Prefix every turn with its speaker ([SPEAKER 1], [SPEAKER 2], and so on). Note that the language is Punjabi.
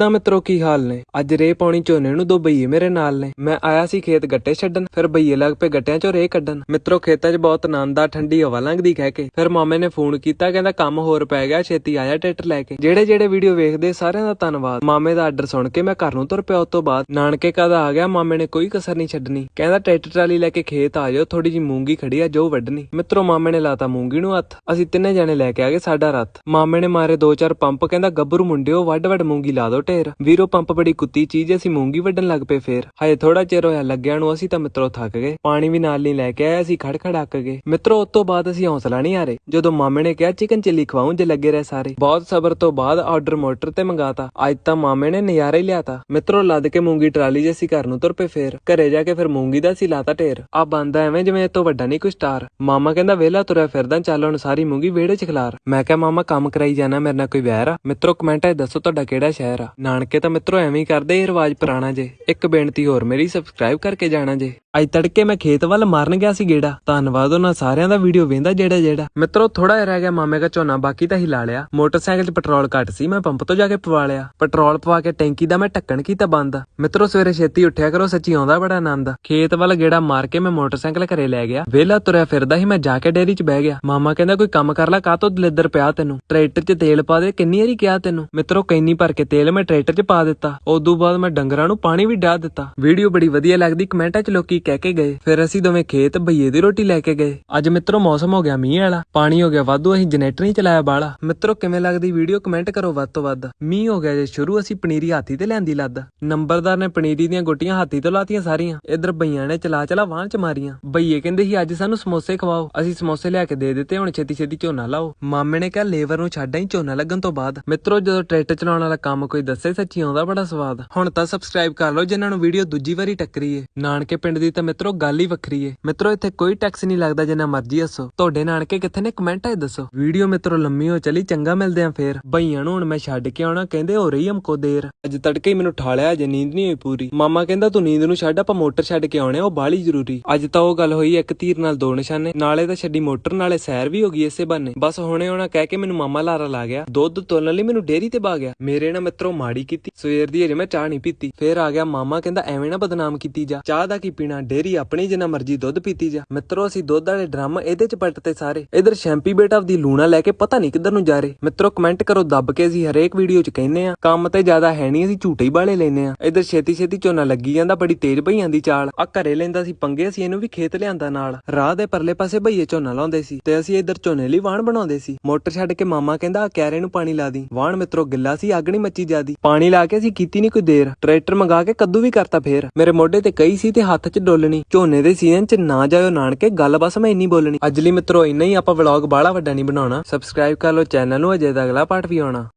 [SPEAKER 1] ਤਾਂ ਮਿੱਤਰੋ ਕੀ ਹਾਲ ਨੇ? ਅੱਜ ਰੇ ਪਾਉਣੀ ਝੋਨੇ ਨੂੰ ਦੋ ਬਈਏ ਮੇਰੇ ਨਾਲ ਨੇ। ਮੈਂ ਆਇਆ ਸੀ ਖੇਤ ਗੱਟੇ ਛੱਡਣ, ਫਿਰ ਬਈਏ ਲੱਗ ਪਏ ਗੱਟਿਆਂ ਚੋਂ ਰੇ ਕੱਢਣ। ਮਿੱਤਰੋ ਖੇਤਾਂ 'ਚ ਬਹੁਤ ਆਨੰਦ ਆ ਠੰਡੀ ਹਵਾ ਲੰਘਦੀ ਕਹਿ ਕੇ। ਫਿਰ ਮਾਮੇ ਨੇ ਫੋਨ ਕੀਤਾ, ਕਹਿੰਦਾ ਕੰਮ ਹੋਰ ਪੈ ਗਿਆ, ਛੇਤੀ ਆਇਆ ਟਰੈਕਟਰ ਲੈ ਕੇ। ਜਿਹੜੇ ਜਿਹੜੇ ਵੀਡੀਓ ਵੇਖਦੇ ਸਾਰਿਆਂ ਦਾ ਧੰਨਵਾਦ। ਮਾਮੇ ਦਾ ਆਰਡਰ ਸੁਣ ਕੇ ਮੈਂ ਘਰ ਨੂੰ ਤੁਰ ਪਿਆ, ਉਸ ਤੋਂ ਬਾਅਦ ਨਾਨਕੇ ਕਦਾ ਆ ਗਿਆ, ਮਾਮੇ ਨੇ ਕੋਈ ਕਸਰ ਨਹੀਂ ਛੱਡਣੀ। ਕਹਿੰਦਾ ਟਰੈਕਟਰ ਟਰਾਲੀ ਲੈ ਕੇ ਖੇਤ ਆ ਜਾਓ ਥੋੜੀ ਜੀ ਮੂੰਗੀ ਖੜੀ ਆ, ਜੋ ਵੱਢਣੀ। ਮਿੱਤਰੋ ਮਾਮੇ ਨੇ ਲਾਤਾ ਮੂੰਗੀ ਨੂੰ ਹੱਥ। ਅਸੀਂ ਤਿੰਨੇ ਜਣੇ ਲੈ ਕੇ ਆ ਗਏ ਸਾਡਾ ਰੱਥ। ਮਾਮੇ ਨੇ ਮਾਰੇ ਦੋ ਚਾਰ ਪੰਪ, ਕਹਿੰਦਾ ਗੱਭਰੂ ਮੁੰਡਿਓ ਵੱਡ ਵੱਡ ਮੂੰਗੀ ਲਾ ਦੋ ਢੇਰ। ਵੀਰੋ, ਪੰਪ ਬੜੀ ਕੁੱਤੀ ਚੀਜ਼ ਅਸੀਂ ਮੂੰਗੀ ਵੱਢਣ ਲੱਗ ਪਏ ਫੇਰ। ਹਜੇ ਥੋੜਾ ਚਿਰ ਹੋਇਆ ਲੱਗਿਆ ਨੂੰ, ਅਸੀਂ ਤਾਂ ਮਿੱਤਰੋ ਥੱਕ ਗਏ। ਪਾਣੀ ਵੀ ਨਾਲ ਨਹੀਂ ਲੈ ਕੇ ਆਏ, ਅਸੀਂ ਖੜ ਖੜ ਅੱਕ ਗਏ। ਮਿੱਤਰੋ, ਉਸ ਤੋਂ ਬਾਅਦ ਅਸੀਂ ਹੌਸਲਾ ਨਹੀਂ ਹਾਰੇ। ਜਦੋਂ ਮਾਮੇ ਨੇ ਕਿਹਾ, ਚਿਕਨ ਚਿੱਲੀ ਖਵਾਉਂ, ਜੇ ਲੱਗੇ ਰਹੇ ਸਾਰੇ। ਬਹੁਤ ਸਬਰ ਤੋਂ ਬਾਅਦ ਆਰਡਰ ਮੋਟਰ ਤੇ ਮੰਗਾਤਾ। ਅੱਜ ਤਾਂ ਮਾਮੇ ਨੇ ਨਜ਼ਾਰਾ ਹੀ ਲਿਆਤਾ। ਮਿੱਤਰੋ, ਲੱਦ ਕੇ ਮੂੰਗੀ ਟਰਾਲੀ ਜੇ ਅਸੀਂ ਘਰ ਨੂੰ ਤੁਰ ਪਏ ਫੇਰ। ਘਰੇ ਜਾ ਕੇ ਫਿਰ ਮੂੰਗੀ ਦਾ ਅਸੀਂ ਲਾਤਾ ਢੇਰ। ਆ ਬੰਦਾ ਐਵੇਂ ਜਿਵੇਂ ਇਹ ਤੋਂ ਵੱਡਾ ਨਹੀਂ ਕੋਈ ਸਟਾਰ ਮਾਮਾ ਕਹਿੰਦਾ, ਵਿਹਲਾ ਤੁਰਿਆ ਫਿਰਦਾ, ਚੱਲ ਹੁਣ ਸਾਰੀ ਮੂੰਗੀ ਵਿਹੜੇ 'ਚ ਖਿਲਾਰ। ਮੈਂ ਕਿਹਾ, ਮਾਮਾ, ਕੰਮ ਕਰਾਈ ਜਾਣਾ, ਮੇਰੇ ਨਾਲ ਕੋਈ ਵੈਰ ਆ? ਮਿੱਤਰੋ ਕਮੈਂਟਾਂ 'ਚ ਦੱਸੋ ਤੁਹਾਡਾ ਕਿਹੜਾ ਸ਼ਹਿਰ ਆ? ਨਾਨਕੇ ਤਾਂ ਮਿੱਤਰੋ ਐਵੇਂ ਹੀ ਕਰਦੇ ਇਹ ਰਿਵਾਜ ਪੁਰਾਣਾ ਜੇ। ਇੱਕ ਬੇਨਤੀ ਹੋਰ, ਮੇਰੀ ਸਬਸਕ੍ਰਾਈਬ ਕਰਕੇ ਜਾਣਾ ਜੇ। ਅੱਜ ਤੜਕੇ ਮੈਂ ਖੇਤ ਵੱਲ ਮਾਰਨ ਗਿਆ ਸੀ ਗੇੜਾ। ਧੰਨਵਾਦ ਉਹਨਾਂ ਸਾਰਿਆਂ ਦਾ ਵੀਡੀਓ ਵੇਂਦਾ ਜਿਹੜਾ ਜਿਹੜਾ। ਮਿੱਤਰੋ ਥੋੜਾ ਜਿਹਾ ਰਹਿ ਗਿਆ ਮਾਮੇ ਦਾ ਝੋਨਾ, ਬਾਕੀ ਤਾਂ ਹੀ ਲਾ ਲਿਆ। ਮੋਟਰਸਾਈਕਲ 'ਚ ਪੈਟਰੋਲ ਘੱਟ ਸੀ, ਮੈਂ ਪੰਪ ਤੋਂ ਜਾ ਕੇ ਪਵਾ ਲਿਆ। ਪੈਟਰੋਲ ਪਵਾ ਕੇ ਟੈਂਕੀ ਦਾ ਮੈਂ ਢੱਕਣ ਕੀਤਾ ਬੰਦ। ਮਿੱਤਰੋ, ਸਵੇਰੇ ਛੇਤੀ ਉੱਠਿਆ ਕਰੋ, ਸੱਚੀ ਆਉਂਦਾ ਬੜਾ ਆਨੰਦ। ਖੇਤ ਵੱਲ ਗੇੜਾ ਮਾਰ ਕੇ ਮੈਂ ਮੋਟਰਸਾਈਕਲ ਘਰੇ ਲੈ ਗਿਆ। ਵੇਲਾ ਤੁਰਿਆ ਫਿਰਦਾ ਸੀ, ਮੈਂ ਜਾ ਕੇ ਡੇਅਰੀ 'ਚ ਬਹਿ ਗਿਆ। ਮਾਮਾ ਕਹਿੰਦਾ, ਕੋਈ ਕੰਮ ਕਰ ਲੈ ਕਾਹਤੋਂ ਦਲਿੱਦਰ ਪਿਆ ਤੈਨੂੰ? ਟਰੈਕਟਰ 'ਚ ਤੇਲ ਪਾ ਦੇ, ਕਿੰਨੀ ਵਾਰੀ ਕਿਹਾ ਤੈਨੂੰ? ਮਿੱਤਰੋ, ਕੈਨੀ ਭਰ ਕੇ ਤੇਲ ਮੈਂ ਟਰੈਕਟਰ 'ਚ ਪਾ ਦਿੱਤਾ। ਉਦੋਂ ਬਾਅਦ ਮੈਂ ਡੰਗਰਾਂ ਨੂੰ ਪਾਣੀ ਵੀ ਡਾਹ ਦਿੱਤਾ। ਵੀਡੀਓ ਬੜੀ ਵਧੀਆ ਲੱਗਦੀ, ਕਮੈਂਟਾਂ 'ਚ ਲੋਕੀ ਕਹਿ ਕੇ ਗਏ। ਫਿਰ ਅਸੀਂ ਦੋਵੇਂ ਖੇਤ ਬਈਏ ਦੀ ਰੋਟੀ ਲੈ ਕੇ ਗਏ। ਅੱਜ ਮਿੱਤਰੋ ਮੌਸਮ ਹੋ ਗਿਆ ਮੀਂਹ ਵਾਲਾ, ਪਾਣੀ ਹੋ ਗਿਆ ਵਾਧੂ, ਅਸੀਂ ਜਨਰੇਟਰ ਹੀ ਚਲਾਇਆ ਬਾਲਾ ਮਿੱਤਰੋ, ਕਿਵੇਂ ਲੱਗਦੀ ਵੀਡੀਓ ਕਮੈਂਟ ਕਰੋ ਵੱਧ ਤੋਂ ਵੱਧ। ਮੀਂਹ ਹੋ ਗਿਆ ਜੇ ਸ਼ੁਰੂ, ਅਸੀਂ ਪਨੀਰੀ ਹਾਥੀ ਤੇ ਲੈਂਦੀ ਲੱਦ। ਨੰਬਰਦਾਰ ਨੇ ਪਨੀਰੀ ਦੀਆਂ ਗੋਟੀਆਂ ਹਾਥੀ ਤੋਂ ਲਾਤੀਆਂ ਸਾਰੀਆਂ। ਇਧਰ ਬਈਆਂ ਨੇ ਚਲਾ ਚਲਾ ਵਾਹਣ ਚ ਮਾਰੀਆਂ। ਬਈਏ ਕਹਿੰਦੇ ਸੀ, ਅੱਜ ਸਾਨੂੰ ਸਮੋਸੇ ਖਵਾਓ। ਅਸੀਂ ਸਮੋਸੇ ਲਿਆ ਕੇ ਦੇ ਦਿੱਤੇ, ਹੁਣ ਛੇਤੀ ਛੇਤੀ ਝੋਨਾ ਲਾਓ। ਮਾਮੇ ਨੇ ਕਿਹਾ, ਲੇਬਰ ਨੂੰ ਛੱਡ ਹੀ ਝੋਨਾ ਲੱਗਣ ਤੋਂ ਬਾਅਦ। ਮਿੱਤਰੋ, ਜਦੋਂ ਟਰੈਕਟਰ ਚਲਾਉਣ ਵਾਲਾ ਕੰਮ ਕੋਈ ਦੱਸੇ, ਸੱਚੀ ਆਉਂਦਾ ਬੜਾ ਸਵਾਦ। ਹੁਣ ਤਾਂ ਸਬਸਕ੍ਰਾਈਬ ਕਰ ਲਓ, ਜਿਨ੍ਹਾਂ ਨੂੰ ਵੀਡੀਓ ਦੂਜੀ ਵਾਰੀ ਟੱਕਰੀ ਏ। ਨਾਨਕੇ ਪਿੰਡ ਦੀ ਤਾਂ ਮਿੱਤਰੋ ਗੱਲ ਹੀ ਵੱਖਰੀ ਏ। ਮਿੱਤਰੋ ਇੱਥੇ ਕੋਈ ਟੈਕਸ ਨਹੀਂ ਲੱਗਦਾ ਜਿੰਨਾ ਮਰਜ਼ੀ ਹੱਸੋ ਤੁਹਾਡੇ ਨਾਨਕੇ ਕਿੱਥੇ ਨੇ? ਕਮੈਂਟਾਂ 'ਚ ਦੱਸੋ। ਵੀਡੀਓ ਮਿੱਤਰੋ ਲੰਮੀ ਹੋ ਚਲੀ ਚੰਗਾ ਮਿਲਦੇ ਆਂ ਫੇਰ। ਬਈਆਂ ਨੂੰ ਹੁਣ ਮੈਂ ਛੱਡ ਕੇ ਆਉਣਾ ਕਹਿੰਦੇ ਹੋ ਰਹੀ ਹਮਕੋ ਦੇਰ ਅੱਜ ਤੜਕੇ ਹੀ ਮੈਨੂੰ ਠਾਲਿਆ ਜੇ ਨੀਂਦ ਨਹੀਂ ਹੋਈ ਪੂਰੀ। ਮਾਮਾ ਕਹਿੰਦਾ ਤੂੰ ਨੀਂਦ ਨੂੰ ਛੱਡ ਆਪਾਂ ਮੋਟਰ ਛੱਡ ਕੇ ਆਉਣੇ ਆ, ਉਹ ਬਾਹਲੀ ਜ਼ਰੂਰੀ। ਅੱਜ ਤਾਂ ਉਹ ਗੱਲ ਹੋਈ ਇੱਕ ਤੀਰ ਨਾਲ ਦੋ ਨਿਸ਼ਾਨੇ। ਨਾਲੇ ਤਾਂ ਛੱਡੀ ਮੋਟਰ ਨਾਲੇ ਸੈਰ ਵੀ ਹੋ ਗਈ ਇਸੇ ਬਹਾਨੇ। ਬਸ ਹੁਣੇ ਉਹਨਾਂ ਕਹਿ ਕੇ ਮੈਨੂੰ ਮਾਮਾ ਲਾਰਾ ਲਾ ਗਿਆ। ਦੁੱਧ ਤੋਲਣ ਲਈ ਮੈਨੂੰ ਡੇਅਰੀ ਤੇ ਬਾ ਗਿਆ। ਮੇਰੇ ਨਾਲ ਮਿੱਤਰੋ ਮਾੜੀ ਕੀਤੀ। ਸਵੇਰ ਦੀ ਅਜੇ ਮੈਂ ਚਾਹ ਨਹੀਂ ਪੀਤੀ। ਫੇਰ ਆ ਗਿਆ ਮਾਮਾ ਕਹਿੰਦਾ ਐਵੇਂ ਨਾ ਬਦਨਾਮ ਕੀਤੀ ਜਾ। ਚਾਹ ਦਾ ਕੀ ਪੀਣਾ ਡੇਰੀ ਆਪਣੀ ਜਿੰਨਾ ਮਰਜ਼ੀ ਦੁੱਧ ਪੀਤੀ ਜਾ। ਮਿੱਤਰੋ, ਅਸੀਂ ਦੁੱਧ ਵਾਲੇ ਡਰਮ ਇਹਦੇ ਚ ਪੱਟਤੇ ਸਾਰੇ। ਇਧਰ ਸ਼ੈਂਪੀ ਬੇਟਾ ਦੀ ਲੂਣਾ ਲੈ ਕੇ ਪਤਾ ਨਹੀਂ ਕਿੱਧਰ ਨੂੰ ਜਾ ਰਹੇ। ਮਿੱਤਰੋ ਕਮੈਂਟ ਕਰੋ, ਦੱਬ ਕੇ ਅਸੀਂ ਹਰੇਕ ਵੀਡੀਓ ਚ ਕਹਿੰਨੇ ਆ ਕੰਮ ਤੇ ਜ਼ਿਆਦਾ ਹੈ ਨਹੀਂ, ਅਸੀਂ ਝੂਠੇ ਹੀ ਬਾਲੇ ਲੈਨੇ ਆ ਇਧਰ ਛੇਤੀ ਛੇਤੀ ਝੋਨਾ ਲੱਗੀ ਜਾਂਦਾ, ਬੜੀ ਤੇਜ਼ ਭਈਆਂ ਦੀ ਚਾਲ। ਆ ਘਰੇ ਲੈਂਦਾ ਸੀ ਪੰਗੇ, ਅਸੀਂ ਇਹਨੂੰ ਵੀ ਖੇਤ ਲਿਆਂਦਾ ਨਾਲ। ਰਾਹ ਦੇ ਪਰਲੇ ਪਾਸੇ ਭਈਏ ਝੋਨਾ ਲਾਉਂਦੇ ਸੀ ਤੇ ਅਸੀਂ ਇਧਰ ਝੋਨੇ ਲਈ ਵਾਹਣ ਬਣਾਉਂਦੇ ਸੀ। ਮੋਟਰ ਛੱਡ ਕੇ ਮਾਮਾ ਕਹਿੰਦਾ ਆ ਕੈਰੇ ਨੂੰ ਪਾਣੀ ਲਾ ਦੀ। ਵਾਹਣ ਮਿੱਤਰੋ, ਗਿੱਲਾ ਸੀ, ਅੱਗ ਨਹੀਂ ਮੱਚੀ ਜਾਦੀ। ਪਾਣੀ ਲਾ ਕੇ ਅਸੀਂ ਕੀਤੀ ਨਹੀਂ ਕੋਈ ਦੇਰ। ਟਰੈਕਟਰ ਮੰਗਾ ਕੇ ਕੱਦੂ ਵੀ ਕਰਤਾ ਫੇਰ। ਮੇਰੇ ਮੋਢੇ ਤੇ ਕਈ ਸੀ ਤੇ ਹੱਥ 'ਚ ਡੋਲਣੀ। ਝੋਨੇ ਦੇ ਸੀਜ਼ਨ 'ਚ ਨਾ ਜਾਇਓ ਨਾਨਕੇ, ਗੱਲ ਬਸ ਮੈਂ ਇੰਨੀ ਬੋਲਣੀ। ਅੱਜ ਲਈ ਮਿੱਤਰੋ, ਇੰਨਾ ਹੀ, ਆਪਾਂ ਵਲੌਗ ਬਾਹਲਾ ਵੱਡਾ ਨਹੀਂ ਬਣਾਉਣਾ। ਸਬਸਕ੍ਰਾਈਬ ਕਰ ਲਓ ਚੈਨਲ ਨੂੰ ਅਜੇ ਦਾ ਅਗਲਾ ਪਾਰਟ ਵੀ ਆਉਣਾ।